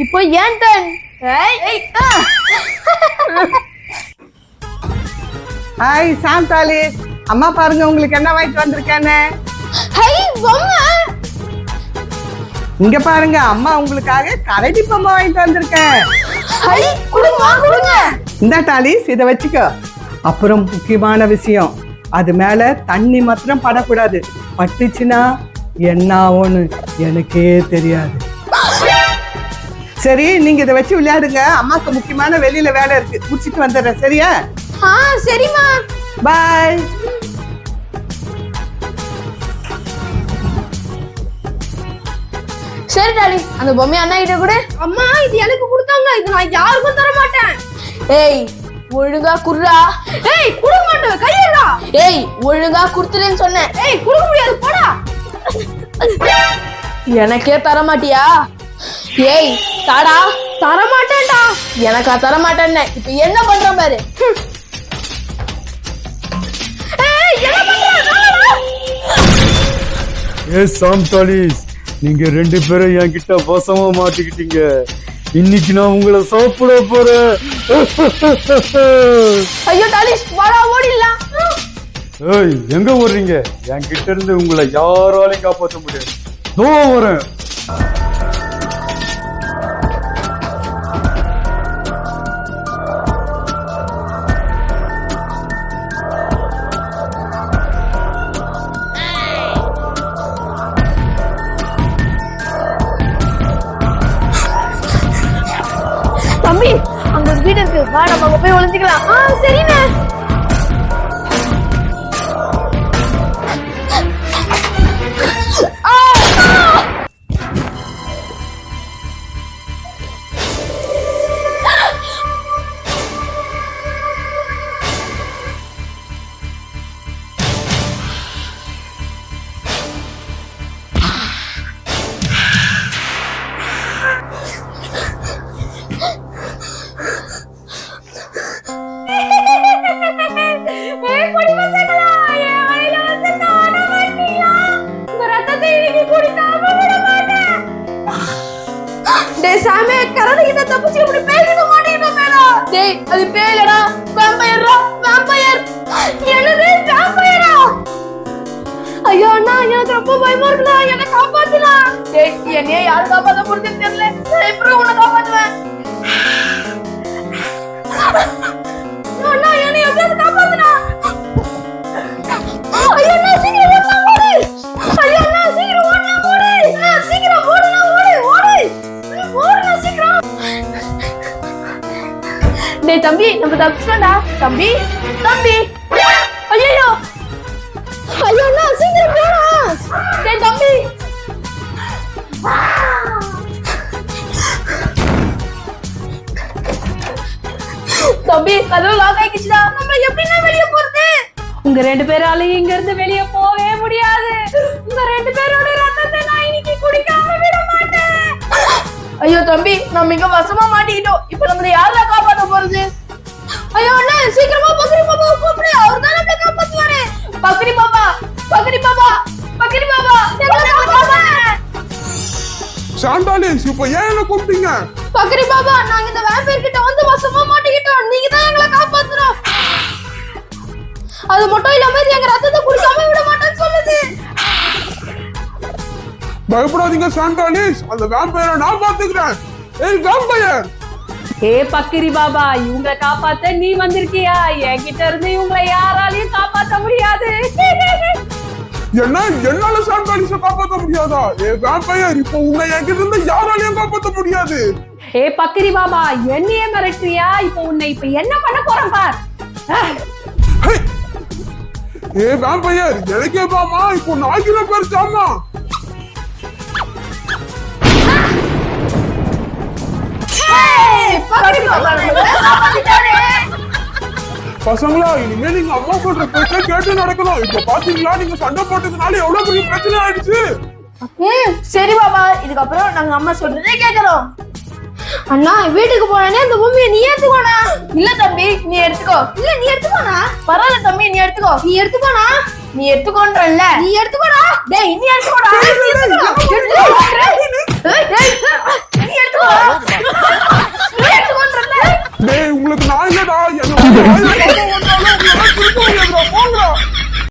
இப்போ ஏன் ton hi சாந்தாலிஸ் அம்மா பாருங்க உங்களுக்கு என்ன வாங்கிட்டு வந்திருக்கேன்னு ஹை இங்க பாருங்க அம்மா உங்களுக்காக கரடி பொம்மை வாங்கிட்டு வந்திருக்கேன் ஹை இந்த டாலிஸ் இதை வச்சுக்கோ அப்புறம் முக்கியமான விஷயம் அது மேல தண்ணி மாத்திரம் படக்கூடாது. பட்டுச்சுன்னா என்ன ஆகும்னு எனக்கே தெரியாது. சரி நீங்க இதை வச்சு விளையாடுங்க. அம்மாக்கு முக்கியமான வெளியில வேலை இருக்கு. முடிச்சிட்டு வந்துடுறேன். சரியா? சரிம்மா. பாய் சரி டாடி. அந்த பொம்மை அண்ணா கிட்ட கூட. அம்மா இது எனக்கு கொடுத்தாங்க. இது நான் யாருக்கும் தர மாட்டேன் ஏய் ஒழுங்கா குடுறா. ஏய் கொடுக்க மாட்டேன். ஏய் ஒழுங்கா குடுத்துறேன்னு சொன்னேன். ஏய் கொடுக்க முடியாது போடா. எனக்கே தர மாட்டியா ஏய் தாடா. தர மாட்டேன்டா எனக்கா தர மாட்டேன்னு இப்ப என்ன பண்ற? பாரு ஏ சாம்தாலிஸ் நீங்க ரெண்டு பேரும் என்கிட்ட வசமா மாட்டிக்கிட்டீங்க. இன்னைக்கு நான் உங்களை சாப்பிட போறேன். ஐயோ டாலிஷ் வாடா ஓடிடலாம் ஏய் எங்க ஓடுறீங்க? என்கிட்ட இருந்து உங்களை யாராலையும் காப்பாற்ற முடியாது. தோ வரேன். தம்பி அங்க வீடு இருக்கு. வா நம்ம போய் ஒளிஞ்சுக்கலாம். ஆ சரிண்ணே. டேய் சாமி, கரடி கிட்ட தப்பிச்சு இப்படி பேசிக்க மாட்டேங்கிட்டோமேடா. டேய், அது பேய்லடா, vampire-டா, vampire. என்னது, vampire-ஆ? ஐயோ அண்ணா எனக்கு ரொம்ப பயமா இருக்குடா என்ன காப்பாத்துடா டேய் என்னைய யாரு காப்பாத்த போறதுன்னு தெரியல நான் எப்படி உன்னை காப்பாத்துவேன் டேய் தம்பி நம்ம தப்பிச்சிட்டோம்டா. தம்பி தம்பி. ஐயோ ஐயோ அண்ணா சீக்கிரம் போடா. டேய் தம்பி. தம்பி கதவு லாக் ஆயிடுச்சுடா. நம்ம எப்படின்னா வெளிய போறது? உங்க ரெண்டு பேராலையும் இங்க இருந்து வெளிய போவே முடியாது. உங்க ரெண்டு பேரோட ரத்தத்தை நான் இன்னைக்கு குடிக்காம ஐயோ தம்பி நம்ம இங்க வசமா மாட்டிக்கிட்டோம். இப்போ நம்மள யாரா காப்பாத்த போறது? ஐயோ அண்ணா சீக்கிரமா பக்கரி பாபா கூப்பிடு. அவர் தான் நம்மள காப்பாத்துவாரு. பக்கரி பாபா பக்கரி பாபா பக்கரி பாபா எங்களை காப்பாத்துங்க. சாண்டாலிஸ் இப்ப ஏன் என்ன கூப்பிட்டீங்க? பக்கரி பாபா நாங்க இந்த வேம்பேர் கிட்ட வந்து வசமா மாட்டிக்கிட்டோம். நீங்க தான் எங்களை பயப்படாதீங்க சாண்டாலிஸ் அந்த வேம்பயரை நான் பாத்துக்கிறேன் ஏய் வேம்பயர் ஏ பக்கிரி பாபா இவங்களை காப்பாத்த நீ வந்திருக்கியா? என்கிட்ட இருந்து இவங்களை யாராலையும் காப்பாத்த முடியாது. என்ன என்னால சாண்டாலிஸ காப்பாத்த முடியாதா? ஏ வேம்பயர் இப்போ உன்னை என்கிட்ட இருந்து யாராலையும் காப்பாத்த முடியாது. ஏ பக்கிரி பாபா என்னையே மிரட்டுறியா? இப்போ உன்னை இப்ப என்ன பண்ண போறேன் பார்! ஏ வேம்பயர் எனக்கே பாமா இப்போ நாய்க்கிற பேர் சாமா பசங்களா இனிமே நீங்க அம்மா சொல்ற பேச்ச கேட்டு நடக்கணும். இப்ப பாத்தீங்களா நீங்க சண்டை போட்டதுனால எவ்வளவு பெரிய பிரச்சனை ஆயிடுச்சு? சரி பாபா இதுக்கப்புறம் நாங்க அம்மா சொல்றதே கேக்குறோம் அண்ணா வீட்டுக்கு போனே இந்த பூமியை நீ எடுத்துக்கோண்ணா இல்ல தம்பி நீ எடுத்துக்கோ. இல்ல நீ எடுத்துக்கோண்ணா பரவாயில்ல தம்பி நீ எடுத்துக்கோ. நீ எடுத்துக்கோண்ணா நீ எடுத்துக்கோன்றல்ல. நீ எடுத்துக்கோடா. டேய் நீ எடுத்துக்கோடா. 有一次